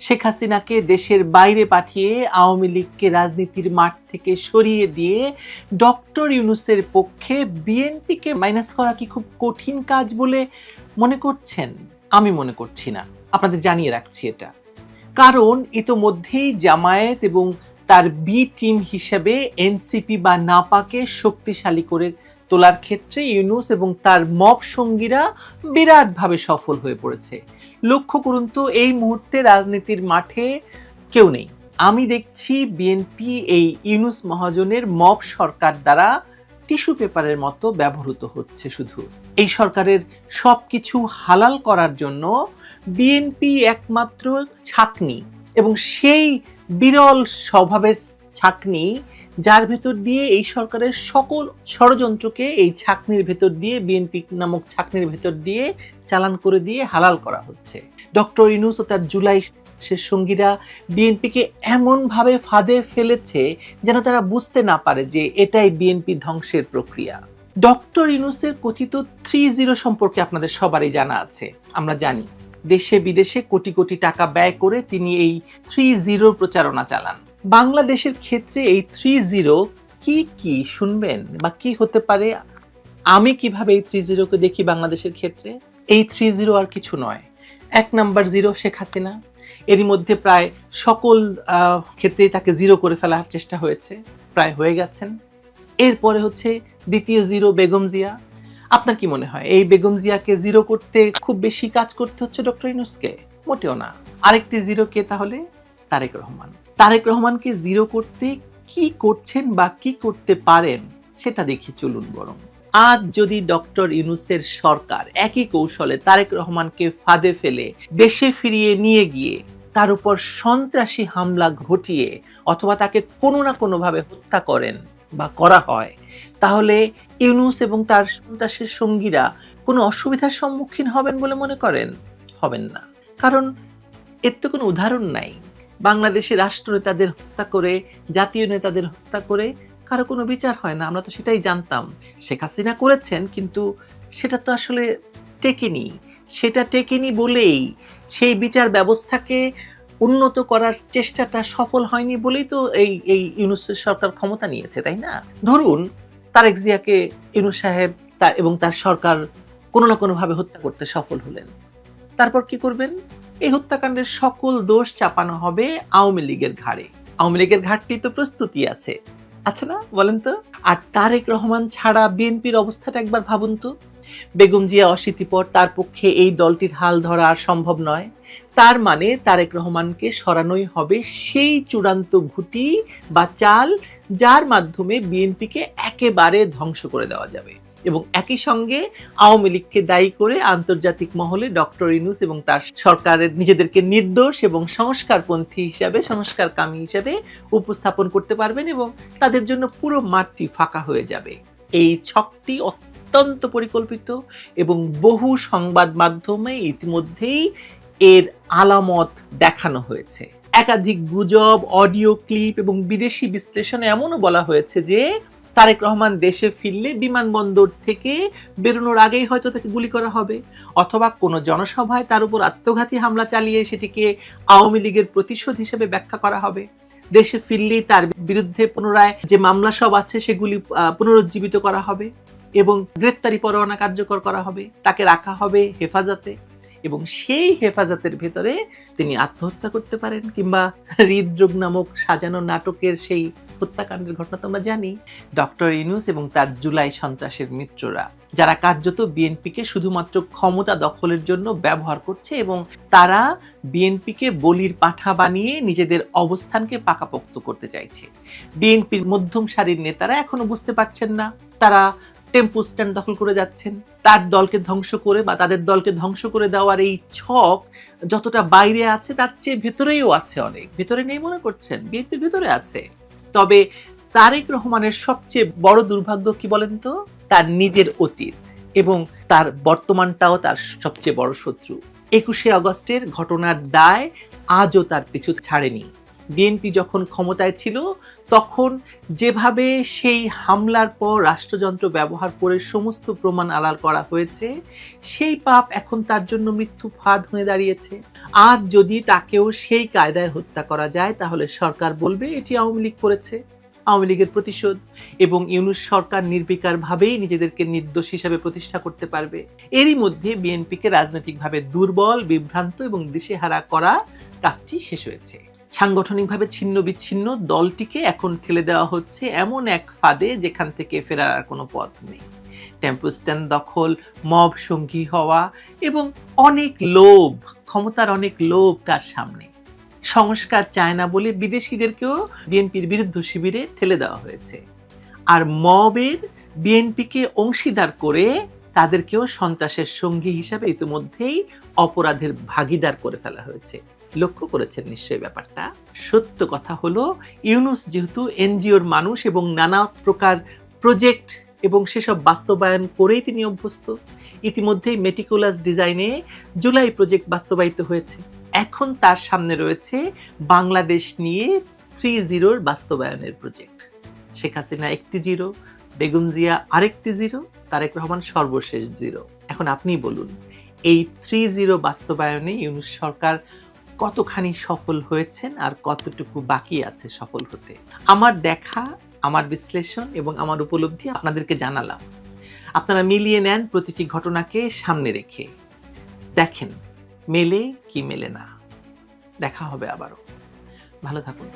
শেখ হাসিনাকে দেশের বাইরে পাঠিয়ে আওয়ামী লীগকে রাজনীতির মাঠ থেকে সরিয়ে দিয়ে ডক্টর ইউনুসের পক্ষে বিএনপিকে মাইনাস করা কি খুব কঠিন কাজ বলে মনে করছেন? আমি মনে করছি না। আপনাদের জানিয়ে রাখছি এটা। কারণ ইতোমধ্যেই জামায়াত এবং তার বি টিম হিসেবে এনসিপি বা নাপাকে শক্তিশালী করে তোলার ক্ষেত্রে ইউনুস এবং তার মব সঙ্গীরা বিরাটভাবে সফল হয়ে পড়েছে। লক্ষ্য করুন তো, এই মুহূর্তে রাজনীতির মাঠে কেউ নেই। আমি দেখছি বিএনপি এই ইউনুস মহাজনের মব সরকার দ্বারা টিস্যু পেপারের মতো ব্যবহৃত হচ্ছে শুধু। এই সরকারের সব কিছু হালাল করার জন্য বিএনপি একমাত্র ছাকনি এবং সেই বিরল স্বভাবের ছাকনি, যার ভেতর দিয়ে এই সরকারের সকল ষড়যন্ত্রকে এই ছাকনির ভেতর দিয়ে বিএনপি নামক ছাকনির ভেতর দিয়ে চালান করে দিয়ে হালাল করা হচ্ছে। ডক্টর ইনুস ও তার জুলাই সে সঙ্গীরা বিএনপিকে এমনভাবে ফাঁদে ফেলেছে যেন তারা বুঝতে না পারে যে এটাই বিএনপি ধ্বংসের প্রক্রিয়া। ডক্টর ইনুসের কথিত থ্রি জিরো সম্পর্কে আপনাদের সবারই জানা আছে। আমরা জানি, দেশে বিদেশে কোটি কোটি টাকা ব্যয় করে তিনি এই থ্রি জিরোর প্রচারণা চালান। বাংলাদেশের ক্ষেত্রে এই থ্রি জিরো কি কি শুনবেন বা কি হতে পারে? আমি কীভাবে এই থ্রি জিরোকে দেখি বাংলাদেশের ক্ষেত্রে? এই থ্রি জিরো আর কিছু নয়। এক নাম্বার জিরো শেখ হাসিনা। এরই মধ্যে প্রায় সকল ক্ষেত্রেই তাকে জিরো করে ফেলার চেষ্টা হয়েছে। প্রায় হয়ে গেছেন। এরপরে হচ্ছে দ্বিতীয় জিরো বেগম জিয়া। আপনার কি মনে হয়? এই বেগম জিয়াকে জিরো করতে খুব বেশি কাজ করতে হচ্ছে ডক্টর ইনুসকে মোটেও না। আরেকটি জিরো কে তাহলে? তারেক রহমান। তারেক রহমানকে জিরো করতে কি করছেন বা কি করতে পারেন সেটা দেখি চলুন বরং। আজ যদি ডক্টর ইউনুসের সরকার একই কৌশলে তারেক রহমানকে ফাঁদে ফেলে দেশে ফিরিয়ে নিয়ে গিয়ে তার উপর সন্ত্রাসী হামলা ঘটিয়ে অথবা তাকে কোনো না কোনোভাবে হত্যা করেন বা করা হয়, তাহলে ইউনুস এবং তার সন্ত্রাসের সঙ্গীরা কোনো অসুবিধার সম্মুখীন হবেন বলে মনে করেন? হবেন না। কারণ এর তো কোনো উদাহরণ নাই। বাংলাদেশের রাষ্ট্রনেতাদের হত্যা করে, জাতীয় নেতাদের হত্যা করে কারও কোনো বিচার হয় না, আমরা তো সেটাই জানতাম। শেখ হাসিনা করেছেন, কিন্তু সেটা তো আসলে টেকেনি। সেটা টেকেনি বলেই সেই বিচার ব্যবস্থাকে উন্নত করার চেষ্টাটা সফল হয়নি বলেই তো এই এই ইউনুসের সরকার ক্ষমতা নিয়েছে, তাই না? ধরুন, তারেক জিয়াকে ইউনুস সাহেব তার এবং তার সরকার কোনো না কোনোভাবে হত্যা করতে সফল হলেন। তারপর কি করবেন? এই হত্যাকাণ্ডের সকল দোষ চাপানো হবে আওয়ামী লীগের ঘাড়ে। আওয়ামী লীগের ঘাটটি তো প্রস্তুতি আছে। আচ্ছা না, বলেন তো, আর তারেক রহমান ছাড়া বিএনপির অবস্থাটা একবার ভাবুন তো। বেগম জিয়া অশীতিপর, তার পক্ষে এই দলটির হাল ধরা আর সম্ভব নয়। তার মানে তারেক রহমানকে সরানোই হবে সেই চূড়ান্ত ঘুটি বা চাল, যার মাধ্যমে বিএনপিকে একেবারে ধ্বংস করে দেওয়া যাবে। এবং একই সঙ্গে আওয়ামী লীগকে দায়ী করে আন্তর্জাতিক মহলে ডক্টর ইনুস এবং তার সরকারের নিজেদেরকে নির্দোষ এবং সংস্কারপন্থী হিসাবে, সংস্কারকামী হিসাবে উপস্থাপন করতে পারবেন এবং তাদের জন্য পুরো মাঠটি ফাঁকা হয়ে যাবে। এই ছকটি অত্যন্ত পরিকল্পিত এবং বহু সংবাদ মাধ্যমে ইতিমধ্যেই এর আলামত দেখানো হয়েছে। একাধিক গুজব, অডিও ক্লিপ এবং বিদেশি বিশ্লেষণে এমনও বলা হয়েছে যে তারেক রহমান দেশে ফিরলে বিমানবন্দর থেকে বেরোনোর আগেই হয়তো তাকে গুলি করা হবে। অথবা কোনো জনসভায় তার উপর আত্মঘাতী হামলা চালিয়ে সেটিকে আওয়ামী লীগের প্রতিশোধ হিসেবে ব্যাখ্যা করা হবে। দেশে ফিরলেই তার বিরুদ্ধে পুনরায় যে মামলা সব আছে সেগুলি পুনরুজ্জীবিত করা হবে এবং গ্রেপ্তারি পরোয়ানা কার্যকর করা হবে। তাকে রাখা হবে হেফাজতে এবং সেই হেফাজতের ভেতরে তিনি আত্মহত্যা করতে পারেন কিংবা হৃদরোগ নামক সাজানো নাটকের সেই হত্যাকাণ্ডের ঘটনা তো আমরা জানি। ডক্টর ইনুস এবং তার জুলাই সন্ত্রাসের মিত্ররা, যারা কার্যত বিএনপিকে শুধুমাত্র ক্ষমতা দখলের জন্য ব্যবহার করছে এবং তারা বিএনপিকে বলির পাঠা বানিয়ে নিজেদের অবস্থানকে পাকাপোক্ত করতে চাইছে। বিএনপির মধ্যম সারির নেতারা এখনও বুঝতে পারছেন না, তারা টেম্পো স্ট্যান্ড দখল করে যাচ্ছেন। তার দলকে ধ্বংস করে বা তাদের দলকে ধ্বংস করে দেওয়ার এই ছক যতটা বাইরে আছে, তার চেয়ে ভেতরেও আছে অনেক। ভেতরে নেই মনে করছেন? বিএনপির ভেতরে আছে। তবে তারেক রহমানের সবচেয়ে বড় দুর্ভাগ্য কি বলেন তো? তার নিজের অতীত এবং তার বর্তমানটাও তার সবচেয়ে বড় শত্রু। একুশে আগস্টের ঘটনার দায় আজও তার পিছু ছাড়েনি। বিএনপি যখন ক্ষমতায় ছিল, তখন যেভাবে সেই হামলার পর রাষ্ট্রযন্ত্র ব্যবহার করে সমস্ত প্রমাণ আড়াল করা হয়েছে, সেই পাপ এখন তার জন্য মৃত্যু ফাঁদ হয়ে দাঁড়িয়েছে। আজ যদি তাকেও সেই কায়দায় হত্যা করা যায়, তাহলে সরকার বলবে এটি আওয়ামী লীগ করেছে। আওয়ামী লীগের প্রতিশোধ এবং ইউনুস সরকার নির্বিকারভাবেই নিজেদেরকে নির্দোষ হিসাবে প্রতিষ্ঠা করতে পারবে। এরই মধ্যে বিএনপিকে রাজনৈতিকভাবে দুর্বল, বিভ্রান্ত এবং দিশেহারা করা কাজটি শেষ হয়েছে। সাংগঠনিকভাবে ছিন্ন বিচ্ছিন্ন দলটিকে এখন ঠেলে দেওয়া হচ্ছে এমন এক ফাঁদে যেখান থেকে ফেরার আর কোনো পথ নেই। টেম্পো স্ট্যান্ড দখল, মব সঙ্গী হওয়া এবং অনেক লোভ, ক্ষমতার অনেক লোভ তার সামনে। সংস্কার চায় না বলে বিদেশিদেরকেও বিএনপির বিরুদ্ধ শিবিরে ঠেলে দেওয়া হয়েছে। আর মবের বিএনপিকে অংশীদার করে তাদেরকেও সন্ত্রাসের সঙ্গী হিসাবে ইতিমধ্যেই অপরাধের ভাগিদার করে ফেলা হয়েছে। লক্ষ্য করেছেন নিশ্চয়ই ব্যাপারটা। সত্য কথা হলো, ইউনুস যেহেতু এনজিওর মানুষ এবং নানা প্রকার প্রজেক্ট এবং সেসব বাস্তবায়ন করেই তিনি অভ্যস্ত, ইতিমধ্যেই মেটিকুলাস ডিজাইনে জুলাই প্রজেক্ট বাস্তবায়িত হয়েছে। এখন তার সামনে রয়েছে বাংলাদেশ নিয়ে থ্রি জিরোর বাস্তবায়নের প্রজেক্ট। শেখ হাসিনা একটি জিরো, বেগম জিয়া আরেকটি জিরো, তারেক রহমান সর্বশেষ জিরো। এখন আপনি বলুন, এই থ্রি জিরো বাস্তবায়নে ইউনুস সরকার কতখানি সফল হয়েছেন আর কতটুকু বাকি আছে সফল হতে? আমার দেখা, আমার বিশ্লেষণ এবং আমার উপলব্ধি আপনাদেরকে জানালাম। আপনারা মিলিয়ে নেন প্রতিটি ঘটনাকে সামনে রেখে। দেখেন, মেলে কি মেলে না। দেখা হবে আবারও। ভালো থাকুন।